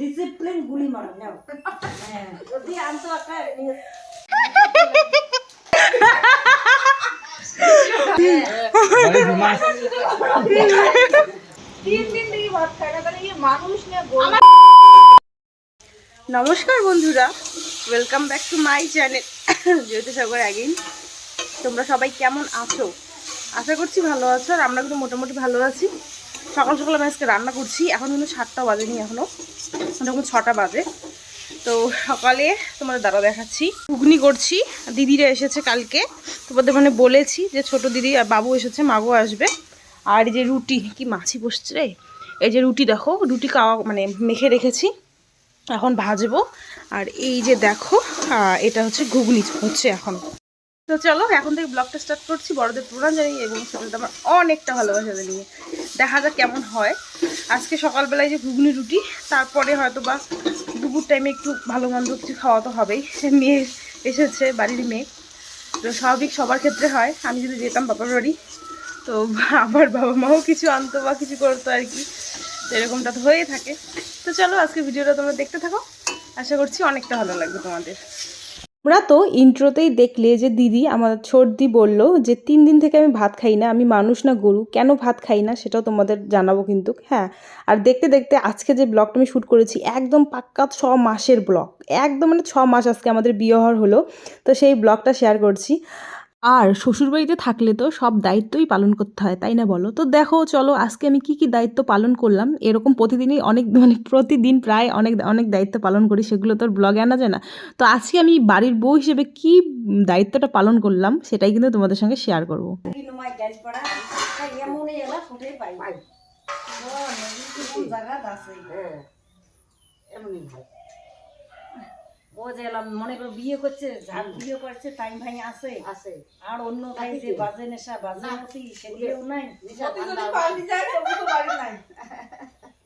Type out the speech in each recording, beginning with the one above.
Discipline গুলি নাও। হ্যাঁ। যদি আনতো নমস্কার বন্ধুরা welcome back to my channel Jyoti Sagar again তোমরা সবাই কেমন আছো? আশা করছি ভালো আছো, আর আমরা কিন্তু মোটামুটি ভালো আছি। সকাল সকাল আমি আজকে রান্না করছি। এখন কিন্তু সাতটা বাজেনি এখনও এখন ছটা বাজে। তো সকালে তোমাদের দাদা দেখাচ্ছি। ঘুগনি করছি। দিদিরা এসেছে কালকে। তোমাদের মানে বলেছি যে ছোট দিদি আর বাবু এসেছে, মাগো আসবে। আর এই যে রুটি, কি মাছি বসছে রে? এই যে রুটি দেখো, রুটি খাওয়া মানে মেখে রেখেছি। এখন ভাজবো। আর এই যে দেখো এটা হচ্ছে ঘুগনি, হচ্ছে এখন। তো চলো, এখন থেকে ব্লগটা স্টার্ট করছি। বড়দের প্রণাম জানিয়ে এবং ছোটদের আমার অনেকটা ভালোবাসা নিয়ে দেখা যাক কেমন হয়। আজকে সকালবেলায় যে ঘুগনি রুটি, তারপরে হয়তো বা দুপুর টাইমে একটু ভালো মন্দ কিছু খাওয়া তো হবেই। মেয়ে এসেছে, বাড়ির মেয়ে। তো স্বাভাবিক সবার ক্ষেত্রে হয়। আমি যদি যেতাম বাবার বাড়ি, তো আমার বাবা মাও কিছু আনতো বা কিছু করতো আর কি। তো এরকমটা তো হয়েই থাকে। তো চলো আজকে ভিডিওটা তোমরা দেখতে থাকো। আশা করছি অনেকটা ভালো লাগবে তোমাদের। আমরা তো ইন্ট্রোতেই দেখলে যে দিদি আমার সর্দি বলল যে, তিন দিন থেকে আমি ভাত খাই না, আমি মানুষ না গরু, কেন ভাত খাই না? সেটাও তোমাদের জানাব কিন্তু হ্যাঁ। আর দেখতে দেখতে আজকে যে ব্লগটা আমি শ্যুট করেছি, একদম পাক্কা ছ মাসের ব্লগ, একদম মানে ছ মাস আজকে আমাদের বিয়ে হওয়ার হলো। তো সেই ব্লগটা শেয়ার করছি। আর শ্বশুরবাড়িতে থাকলে তো সব দায়িত্বই পালন করতে হয়, তাই না বলো? তো দেখো, চলো, আজকে আমি কি কি দায়িত্ব পালন করলাম? এরকম প্রতিদিনই অনেক মানে প্রতিদিন প্রায় অনেক অনেক দায়িত্ব পালন করি, সেগুলো তোর ব্লগে আনা যায় না। তো আজকে আমি বাড়ির বউ হিসেবে কি দায়িত্বটা পালন করলাম, সেটাই কিন্তু তোমাদের সঙ্গে শেয়ার করব। ও, আছে যে মনে করো বিয়ে করছে যার বিয়ে করছে টাইম ভাই আছে আছে আর অন্য ভাই যে বাজে নেশা বাজে মতি সেগুলোও নাই। পাল্টি যায় তো বাড়ি নাই।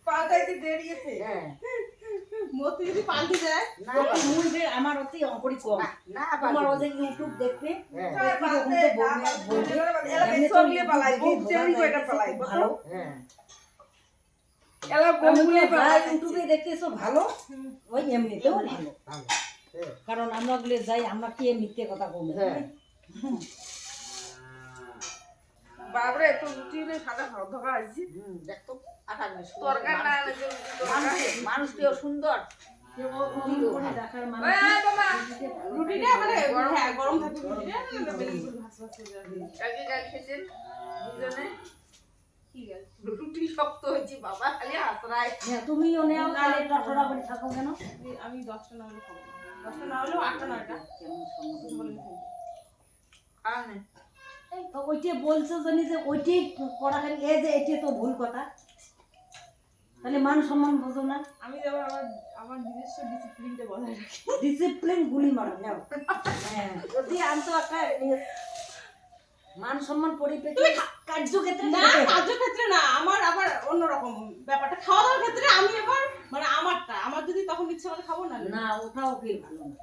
পাল্টাইতে দেরিয়েছে। হ্যাঁ। মতি যদি পাল্টি যায় না। মুই যে আমার অতি অঙ্করি কম। না তোমার ও যে ইউটিউব দেখবে হ্যাঁ। দেখবে বলবে বলবে এলা সরিয়ে পালাই, ইউটিউব বুক দেখে চেরি বোঝা করে পালাই, ভালো। হ্যাঁ এলা আমি বগুলে যা পালাই ইউটিউবে দেখতেছো ভালো? ওই এমনিতেও ভালো। ভালো। হ্যাঁ কারণ আমরা গুলো যাই আমরা কি মিথ্যে কথা বলব? হ্যাঁ। বাবরে রুটি সাদা আছি দেখতো না সুন্দর। রুটিটা মানে হ্যাঁ গরম থাকে রুটিটা রুটি শক্ত হয়েছে বাবা খালি হাসরায় হ্যাঁ তুমিও নেও টটরা করে। থাকো কেন? আমি দশটা না হলে খাব দশটা না হলেও আটটা নয়টা। কেমন সম্মত আর তো ওইটি বলছো জানি যে ওইটি করা যে এটি তো ভুল কথা। তাহলে মান সম্মান বোঝো না। আমি যেমন আমার আমার নিজস্ব ডিসিপ্লিনটা বজায় রাখি। ডিসিপ্লিন গুলি মারো নাও। হ্যাঁ। যদি আনতো একটা নিয়ে- মান সম্মান পরিপ্রেক্ষিতে কার্যক্ষেত্রে না খেতে হয়। কার্যক্ষেত্রে না আমার আবার অন্যরকম ব্যাপারটা। খাওয়া দাওয়ার ক্ষেত্রে আমি আবার মানে আমারটা আমার যদি তখন ইচ্ছে করে খাব না না ওটাও কি ভালো না।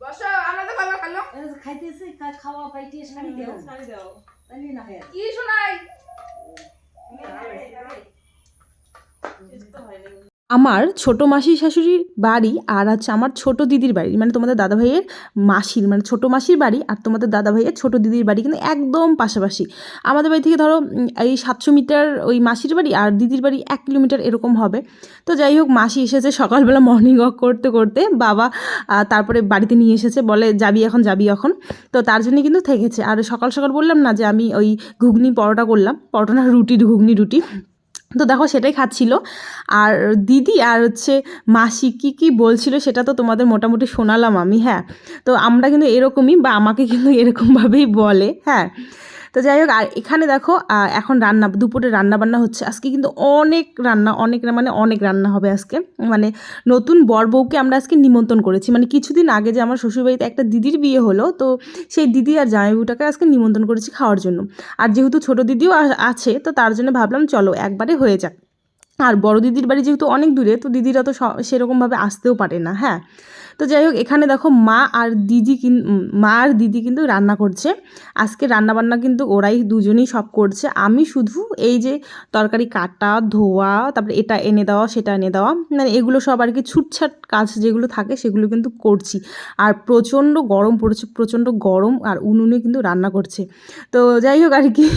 বসো আমরা তো খাবার খালো। খাইতেছে খাওয়া পাইতে শাড়ি দেও শাড়ি দাও তাহলে না হয় কি। শোনাই? আমার ছোট মাসির শাশুড়ির বাড়ি আর হচ্ছে আমার ছোট দিদির বাড়ি মানে তোমাদের দাদা ভাইয়ের মাসির মানে ছোট মাসির বাড়ি আর তোমাদের দাদা ভাইয়ের ছোট দিদির বাড়ি কিন্তু একদম পাশাপাশি। আমাদের বাড়ি থেকে ধরো এই সাতশো মিটার ওই মাসির বাড়ি আর দিদির বাড়ি এক কিলোমিটার এরকম হবে। তো যাই হোক, মাসি এসেছে সকালবেলা মর্নিং ওয়াক করতে করতে বাবা তারপরে বাড়িতে নিয়ে এসেছে, বলে যাবি এখন যাবি এখন। তো তার জন্য কিন্তু থেকেছে। আর সকাল সকাল বললাম না যে আমি ওই ঘুগনি পরোটা করলাম, পরোটা না রুটি, ঘুগনি রুটি। তো দেখো সেটাই খাচ্ছিল। আর দিদি আর হচ্ছে মাসি কী কী বলছিল সেটা তো তোমাদের মোটামুটি শোনালাম আমি হ্যাঁ। তো আমরা কিন্তু এরকমই বা আমাকে কিন্তু এরকমভাবেই বলে হ্যাঁ। তো যাই হোক, আর এখানে দেখো এখন রান্না, দুপুরে রান্না বান্না হচ্ছে। আজকে কিন্তু অনেক রান্না, অনেক মানে অনেক রান্না হবে আজকে। মানে নতুন বর বউকে আমরা আজকে নিমন্ত্রণ করেছি। মানে কিছুদিন আগে যে আমার শ্বশুরবাড়িতে একটা দিদির বিয়ে হলো, তো সেই দিদি আর জামাইবুটাকে আজকে নিমন্ত্রণ করেছি খাওয়ার জন্য। আর যেহেতু ছোট দিদিও আছে, তো তার জন্য ভাবলাম চলো একবারে হয়ে যাক। আর বড় দিদির বাড়ি যেহেতু অনেক দূরে, তো দিদিরা তো সেরকমভাবে আসতেও পারে না হ্যাঁ। তো যাই হোক এখানে দেখো মা আর দিদি কিন- মা আর দিদি কিন্তু রান্না করছে। আজকে রান্না বান্না কিন্তু ওরাই দুজনেই সব করছে। আমি শুধু এই যে তরকারি কাটা, ধোয়া, তারপরে এটা এনে দেওয়া, সেটা এনে দেওয়া মানে এগুলো সব আর কি ছুটছাট কাজ যেগুলো থাকে সেগুলো কিন্তু করছি। আর প্রচণ্ড গরম পড়েছে, প্রচণ্ড গরম আর উনুনে কিন্তু রান্না করছে। তো যাই হোক আর কি,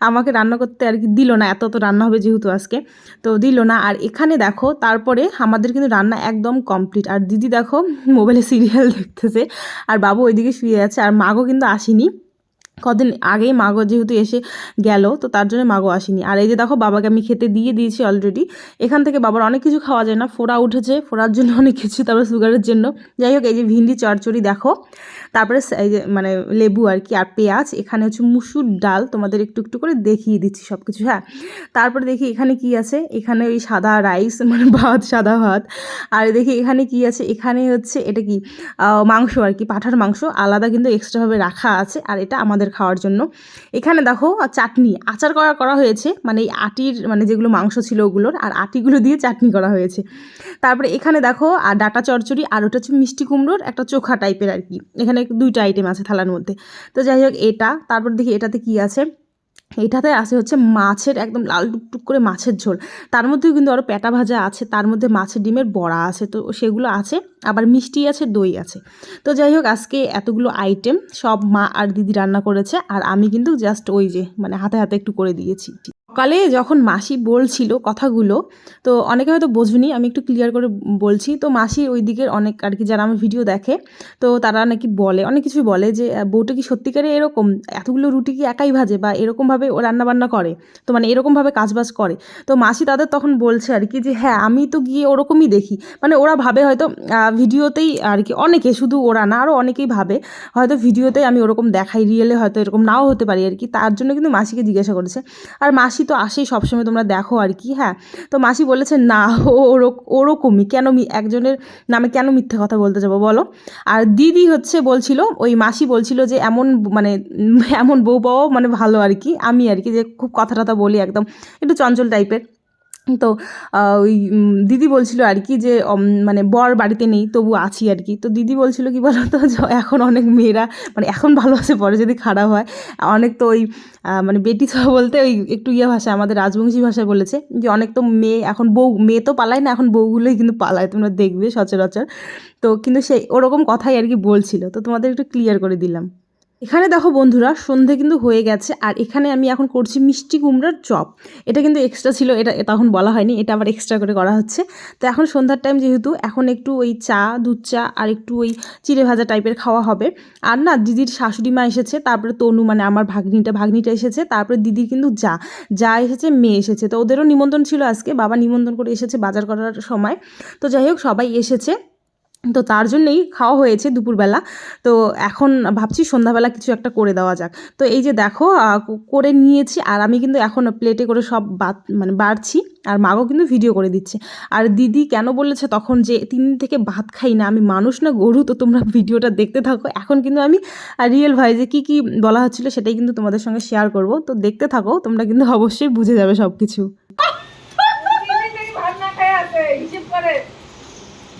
আমাকে রান্না করতে আর কি দিল না, এত তো রান্না হবে যেহেতু আজকে, তো দিল না। আর এখানে দেখো, তারপরে আমাদের কিন্তু রান্না একদম কমপ্লিট। আর দিদি দেখো মোবাইলে সিরিয়াল দেখতেছে। আর বাবু ওইদিকে শুয়ে আছে। আর মাগো কিন্তু আসেনি। কদিন আগেই মাগো যেহেতু এসে গেল, তো তার জন্য মাগো আসেনি। আর এই যে দেখো, বাবাকে আমি খেতে দিয়ে দিয়েছি অলরেডি এখান থেকে বাবার অনেক কিছু খাওয়া যায় না, ফোড়া উঠেছে, ফোড়ার জন্য অনেক কিছু, তারপরে সুগারের জন্য। যাই হোক, এই যে ভিন্ডি, চচ্চড়ি দেখো, তারপরে এই যে মানে লেবু আর কি, আর পেঁয়াজ, এখানে হচ্ছে মুসুর ডাল, তোমাদের একটু একটু করে দেখিয়ে দিচ্ছি সব কিছু হ্যাঁ। তারপরে দেখি এখানে কি আছে, এখানে ওই সাদা রাইস মানে ভাত, সাদা ভাত। আর দেখি এখানে কি আছে, এখানে হচ্ছে এটা কি মাংস আর কি, পাঠার মাংস, আলাদা কিন্তু এক্সট্রাভাবে রাখা আছে, আর এটা আমাদের খাওয়ার জন্য। এখানে দেখো, চাটনি, আচার করা করা হয়েছে। মানে এই আটির মানে যেগুলো মাংস ছিল ওগুলোর, আর আটিগুলো দিয়ে চাটনি করা হয়েছে। তারপরে এখানে দেখো আর ডাটা চচ্চড়ি, আর ওটা হচ্ছে মিষ্টি কুমড়োর একটা চোখা টাইপের আর কি। এখানে দুইটা আইটেম আছে থালার মধ্যে। তো যাই হোক, এটা, তারপর দেখি এটাতে কি আছে? এইটাতে আছে হচ্ছে মাছের একদম লাল টুকটুক করে মাছের ঝোল। তার মধ্যেও কিন্তু আরও প্যাটা ভাজা আছে, তার মধ্যে মাছের ডিমের বড়া আছে, তো সেগুলো আছে, আবার মিষ্টি আছে, দই আছে। তো যাই হোক, আজকে এতগুলো আইটেম সব মা আর দিদি রান্না করেছে, আর আমি কিন্তু জাস্ট ওই যে মানে হাতে হাতে একটু করে দিয়েছি। সকালে যখন মাসি বলছিল কথাগুলো, তো অনেকে হয়তো বোঝুনি, আমি একটু ক্লিয়ার করে বলছি। তো মাসি ওই দিকের অনেক আর কি যারা আমার ভিডিও দেখে, তো তারা নাকি বলে, অনেক কিছুই বলে যে বউটা কি সত্যিকারে এরকম? এতগুলো রুটি কি একাই ভাজে বা এরকমভাবে ও রান্নাবান্না করে? তো মানে এরকমভাবে কাজবাজ করে? তো মাসি তাদের তখন বলছে আর কি যে হ্যাঁ আমি তো গিয়ে ওরকমই দেখি। মানে ওরা ভাবে হয়তো ভিডিওতেই আর কি অনেকে, শুধু ওরা না আরও অনেকেই ভাবে, হয়তো ভিডিওতেই আমি ওরকম দেখাই রিয়েলে হয়তো এরকম নাও হতে পারি আর কি। তার জন্য কিন্তু মাসিকে জিজ্ঞাসা করেছে। আর মাসি তো আসেই সবসময় তোমরা দেখো আর কি হ্যাঁ? তো মাসি বলেছে, না ওরকমই। কেন একজনের নামে কেন মিথ্যে কথা বলতে যাব বলো? আর দিদি হচ্ছে বলছিল, ওই মাসি বলছিল যে, এমন মানে এমন বউ পাওয়াও মানে ভালো আর কি, আমি আর কি, যে খুব কথা টথা বলি একদম, একটু চঞ্চল টাইপের তো ওই দিদি বলছিল আর কি যে মানে বর বাড়িতে নেই, তবু আছি আর কি। তো দিদি বলছিল কি বলো তো এখন অনেক মেয়েরা মানে এখন ভালোবাসে পরে যদি খারাপ হয়। অনেক তো ওই মানে বেটি ছোঁয়া বলতে ওই একটু ইয়ে ভাষা আমাদের রাজবংশী ভাষায় বলেছে যে অনেক তো মেয়ে এখন বউ, মেয়ে তো পালায় না, এখন বউগুলোই কিন্তু পালায়, তোমরা দেখবে সচরাচর। তো কিন্তু সেই ওরকম কথাই আর কি বলছিল। তো তোমাদের একটু ক্লিয়ার করে দিলাম। এখানে দেখো বন্ধুরা, সন্ধে কিন্তু হয়ে গেছে, আর এখানে আমি এখন করছি মিষ্টি কুমড়ার চপ। এটা কিন্তু এক্সট্রা ছিল, এটা তখন বলা হয়নি, এটা আবার এক্সট্রা করে করা হচ্ছে। তো এখন সন্ধ্যার টাইম যেহেতু, এখন একটু ওই চা, দুধ চা, আর একটু ওই চিড়ে ভাজা টাইপের খাওয়া হবে। আর না, দিদির শাশুড়ি মা এসেছে, তারপরে তনু মানে আমার ভাগ্নিটা ভাগ্নিটা এসেছে, তারপরে দিদির কিন্তু যা যা এসেছে, মেয়ে এসেছে। তো ওদেরও নিমন্ত্রণ ছিল আজকে, বাবা নিমন্ত্রণ করে এসেছে বাজার করার সময়। তো যাই হোক, সবাই এসেছে। তো তার জন্যেই খাওয়া হয়েছে দুপুরবেলা। তো এখন ভাবছি সন্ধ্যাবেলা কিছু একটা করে দেওয়া যাক। তো এই যে দেখো করে নিয়েছি আর আমি কিন্তু এখন প্লেটে করে সব বাত মানে বাড়ছি আর মাগও কিন্তু ভিডিও করে দিচ্ছে। আর দিদি কেন বলেছে তখন যে, তিন থেকে ভাত খাই না, আমি মানুষ না, গরু, তো তোমরা ভিডিওটা দেখতে থাকো। এখন কিন্তু আমি রিয়েল যে কী কী বলা হচ্ছিল সেটাই কিন্তু তোমাদের সঙ্গে শেয়ার করব। তো দেখতে থাকো, তোমরা কিন্তু অবশ্যই বুঝে যাবে সব কিছু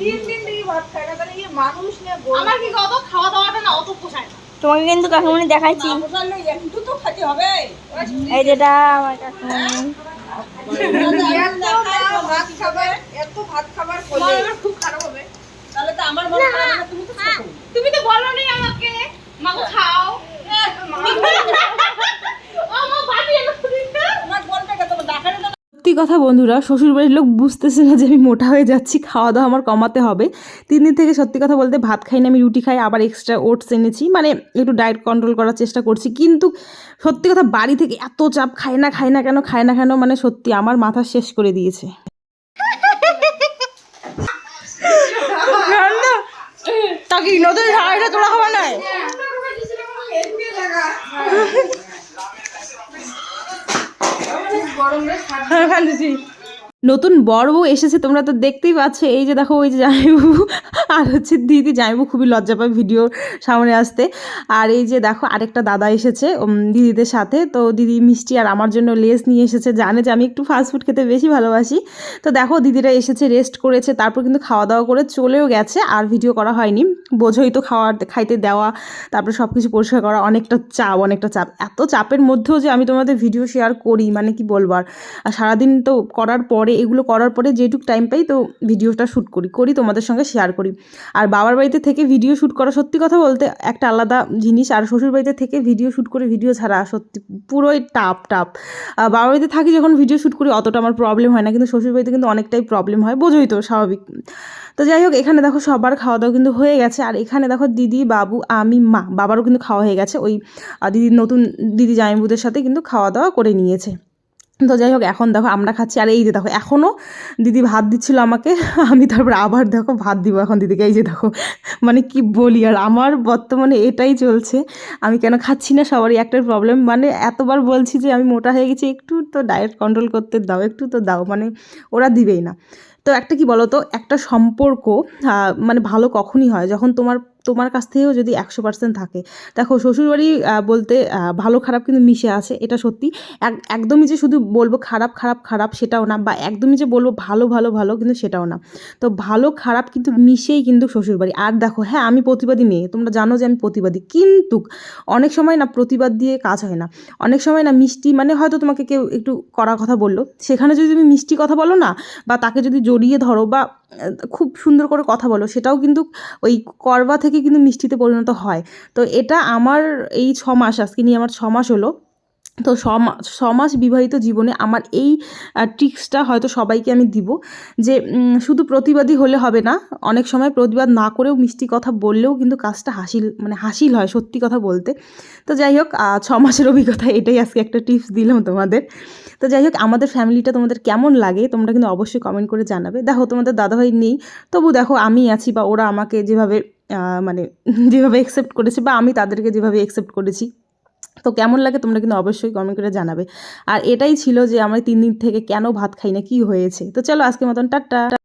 তিন দিন ভাত খায় আছে হিসেব করে তিন দিন থেকে ভাত খায় না তাহলে কি মানুষ না আমার কি অত খাওয়া দাওয়াটা না অত পোষায় না। তোমাকে কিন্তু কাকুমনি দেখাইছি। একটু তো খেতে হবে। এই যেটা আমার ভাত খাবার এত ভাত খাবার খুব খারাপ হবে। তাহলে তো আমার মনে হয় তুমি তো তুমি তো বলো নি আমাকে খাও। আমার ভাবি এনে তোমার বলবে তোমার ডাকারে তো সত্যি কথা বন্ধুরা শ্বশুরবাড়ির লোক বুঝতেছে না যে আমি মোটা হয়ে যাচ্ছি খাওয়া দাওয়া আমার কমাতে হবে। তিন দিন থেকে সত্যি কথা বলতে ভাত খাই না আমি রুটি খাই আবার এক্সট্রা ওটস এনেছি। মানে একটু ডায়েট কন্ট্রোল করার চেষ্টা করছি কিন্তু সত্যি কথা বাড়ি থেকে এত চাপ খায় না খায় না কেন খায় না কেন মানে সত্যি আমার মাথা শেষ করে দিয়েছে। তাকে নতুন শাড়িটা তোলা খাবার নাই গরম রে হ্যাঁ দিছি নতুন বড় বউ এসেছে, তোমরা তো দেখতেই পাচ্ছ। এই যে দেখো, ওই যে জামাইবু আর হচ্ছে দিদি জামাইবু খুবই লজ্জা পায় ভিডিও সামনে আসতে। আর এই যে দেখো, আরেকটা দাদা এসেছে দিদিদের সাথে। তো দিদি মিষ্টি আর আমার জন্য লেস নিয়ে এসেছে, জানে যে আমি একটু ফাস্টফুড খেতে বেশি ভালোবাসি। তো দেখো, দিদিরা এসেছে রেস্ট করেছে, তারপর কিন্তু খাওয়া দাওয়া করে চলেও গেছে। আর ভিডিও করা হয়নি। বোঝোই তো খাওয়ার, খাইতে দেওয়া, তারপর সব কিছু পরিষ্কার করা অনেকটা চাপ অনেকটা চাপ। এত চাপের মধ্যেও যে আমি তোমাদের ভিডিও শেয়ার করি মানে কি বলব আর সারাদিন তো করার পরে এগুলো করার পরে যেটুকু টাইম পাই তো ভিডিওটা শ্যুট করি করি, তোমাদের সঙ্গে শেয়ার করি। আর বাবার বাড়িতে থেকে ভিডিও শ্যুট করা সত্যি কথা বলতে একটা আলাদা জিনিস, আর শ্বশুর বাড়িতে থেকে ভিডিও শ্যুট করে ভিডিও ছাড়া সত্যি পুরোই টাপ টাপ বাবার বাড়িতে থাকি যখন ভিডিও শ্যুট করি, অতটা আমার প্রবলেম হয় না, কিন্তু শ্বশুর বাড়িতে কিন্তু অনেকটাই প্রবলেম হয়, বোঝোই তো, স্বাভাবিক। তো যাই হোক, এখানে দেখো সবার খাওয়া দাওয়া কিন্তু হয়ে গেছে, আর এখানে দেখো দিদি, বাবু, আমি, মা, বাবারও কিন্তু খাওয়া হয়ে গেছে, ওই দিদির নতুন দিদি জামাইবুদের সাথে কিন্তু খাওয়া দাওয়া করে নিয়েছে। তো যাই হোক, এখন দেখো আমরা খাচ্ছি। আর এই যে দেখো এখনও দিদি ভাত দিচ্ছিল আমাকে। আমি তারপর আবার দেখো ভাত দিব এখন দিদিকে। এই যে দেখো মানে কি বলি, আর আমার বর্তমানে এটাই চলছে। আমি কেন খাচ্ছি না সবারই একটাই প্রবলেম মানে এতবার বলছি যে আমি মোটা হয়ে গেছি, একটু তো ডায়েট কন্ট্রোল করতে দাও, একটু তো দাও মানে ওরা দিবেই না। তো একটা কি বলো তো একটা সম্পর্ক মানে ভালো কখনই হয়, যখন তোমার তোমার কাছ থেকেও যদি একশো পার্সেন্ট থাকে। দেখো, শ্বশুরবাড়ি বলতে ভালো খারাপ কিন্তু মিশে আছে, এটা সত্যি। এক, একদমই যে শুধু বলব খারাপ খারাপ খারাপ সেটাও না, বা একদমই যে বলব ভালো ভালো ভালো কিন্তু সেটাও না। তো ভালো, খারাপ কিন্তু মিশেই কিন্তু শ্বশুরবাড়ি। আর দেখো হ্যাঁ আমি প্রতিবাদী মেয়ে, তোমরা জানো যে আমি প্রতিবাদী। কিন্তু অনেক সময় না প্রতিবাদ দিয়ে কাজ হয় না। অনেক সময় না মিষ্টি মানে হয়তো তোমাকে কেউ একটু কড়া কথা বলল। সেখানে যদি তুমি মিষ্টি কথা বলো না, বা তাকে যদি জড়িয়ে ধরো, বা খুব সুন্দর করে কথা বলো, সেটাও কিন্তু ওই করবা থেকে কিন্তু মিষ্টিতে পরিণত হয়। তো এটা আমার এই ছ মাস, আজকে নিয়ে আমার ছ মাস হলো। তো সমা- সমাজ বিবাহিত জীবনে আমার এই ট্রিক্সটা হয়তো সবাইকে আমি দিব যে শুধু প্রতিবাদী হলে হবে না। অনেক সময় প্রতিবাদ না করেও মিষ্টি কথা বললেও কিন্তু কাজটা হাসিল মানে হাসিল হয় সত্যি কথা বলতে। তো যাই হোক ছ মাসের অভিজ্ঞতা এটাই আজকে একটা টিপস দিলাম তোমাদের। তো যাই হোক, আমাদের ফ্যামিলিটা তোমাদের কেমন লাগে তোমরা কিন্তু অবশ্যই কমেন্ট করে জানাবে। দেখো, তোমাদের দাদাভাই নেই, তবু দেখো, আমি আছি বা ওরা আমাকে যেভাবে মানে যেভাবে অ্যাকসেপ্ট করেছি বা আমি তাদেরকে যেভাবে অ্যাকসেপ্ট করেছি। তো কেমন লাগে তোমরা কিন্তু অবশ্যই কমেন্ট করে জানাবে। আর এটাই ছিল যে আমরা তিন দিন থেকে কেন ভাত খাই না, কি হয়েছে? তো চলো আজকে মতন, টাটা।